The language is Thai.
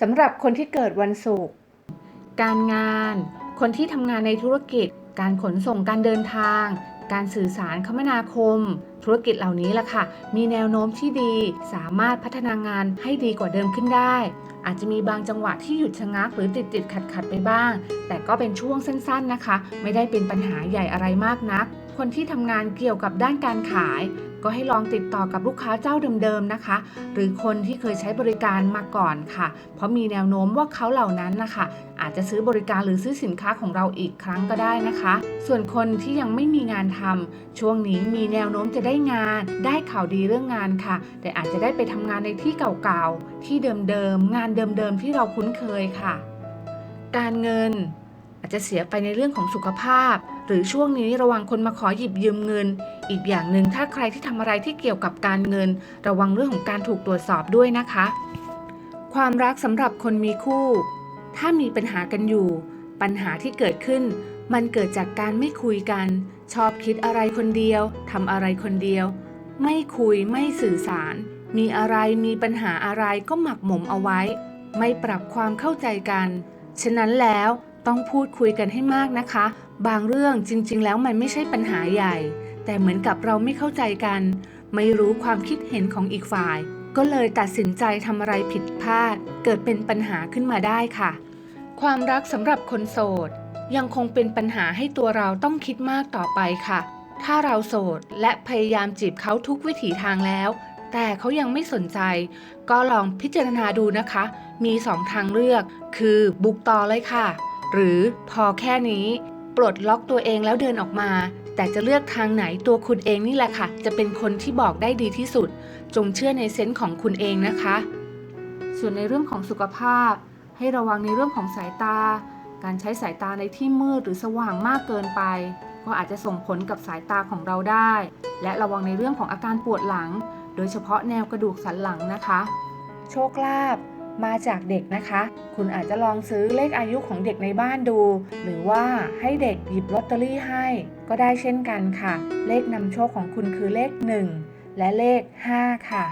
สำหรับคนที่เกิดวันศุกร์การงาน คนที่ทำงานในธุรกิจ การขนส่งการเดินทาง การสื่อสารคมนาคม ธุรกิจเหล่านี้ล่ะค่ะ มีแนวโน้มที่ดี สามารถพัฒนางานให้ดีกว่าเดิมขึ้นได้ อาจจะมีบางจังหวะที่หยุดชะงักหรือติดติดขัดขัดไปบ้าง แต่ก็เป็นช่วงสั้นๆนะคะ ไม่ได้เป็นปัญหาใหญ่อะไรมากนัก คนที่ทำงานเกี่ยวกับด้านการขาย ก็ให้ลองติดต่อกับลูกค้าเจ้าเดิมๆนะคะ หรือคนที่เคยใช้บริการมาก่อนค่ะ เพราะมีแนวโน้มว่าเขาเหล่านั้นนะคะอาจจะซื้อบริการหรือซื้อสินค้าของเราอีกครั้งก็ได้นะคะ ส่วนคนที่ยังไม่มีงานทำช่วงนี้มีแนวโน้มจะได้งาน ได้ข่าวดีเรื่องงานค่ะ แต่อาจจะได้ไปทำงานในที่เก่าๆ ที่เดิมๆ งานเดิมๆ ที่เราคุ้นเคยค่ะ การเงินอาจจะเสียไปในเรื่องของสุขภาพ หรือช่วงนี้ระวังคนมาขอหยิบยืมเงิน อีกอย่างหนึ่งถ้าใครที่ทำอะไรที่เกี่ยวกับการเงิน ระวังเรื่องของการถูกตรวจสอบด้วยนะคะ ความรักสำหรับคนมีคู่ ถ้ามีปัญหากันอยู่ ปัญหาที่เกิดขึ้น มันเกิดจากการไม่คุยกัน ชอบคิดอะไรคนเดียวทำอะไรคนเดียว ไม่คุยไม่สื่อสาร มีอะไรมีปัญหาอะไรก็หมักหมมเอาไว้ ไม่ปรับความเข้าใจกัน ฉะนั้นแล้วต้องพูดคุยกันให้มากนะคะ บางเรื่องจริง ๆ แล้วมันไม่ใช่ปัญหาใหญ่ แต่เหมือนกับเราไม่เข้าใจกัน ไม่รู้ความคิดเห็นของอีกฝ่าย ก็เลยตัดสินใจทำอะไรผิดพลาด เกิดเป็นปัญหาขึ้นมาได้ค่ะ ความรักสำหรับคนโสด ยังคงเป็นปัญหาให้ตัวเราต้องคิดมากต่อไปค่ะ ถ้าเราโสดและพยายามจีบเขาทุกวิถีทางแล้ว แต่เขายังไม่สนใจ ก็ลองพิจารณาดูนะคะ มีสองทางเลือก คือบุกต่อเลยค่ะ หรือพอแค่นี้ ปลดล็อกตัวเองแล้วเดินออกมา แต่จะเลือกทางไหนตัวคุณเองนี่แหละค่ะ จะเป็นคนที่บอกได้ดีที่สุด จงเชื่อในเซนส์ของคุณเองนะคะ ส่วนในเรื่องของสุขภาพ ให้ระวังในเรื่องของสายตา การใช้สายตาในที่มืดหรือสว่างมากเกินไป ก็อาจจะส่งผลกับสายตาของเราได้ และระวังในเรื่องของอาการปวดหลัง โดยเฉพาะแนวกระดูกสันหลังนะคะ โชคลาภ มาจากเด็กนะคะ คุณอาจจะลองซื้อเลขอายุของเด็กในบ้านดู หรือว่าให้เด็กหยิบลอตเตอรี่ให้ ก็ได้เช่นกันค่ะ เลขนำโชคของคุณคือเลข 1 และเลข 5 ค่ะ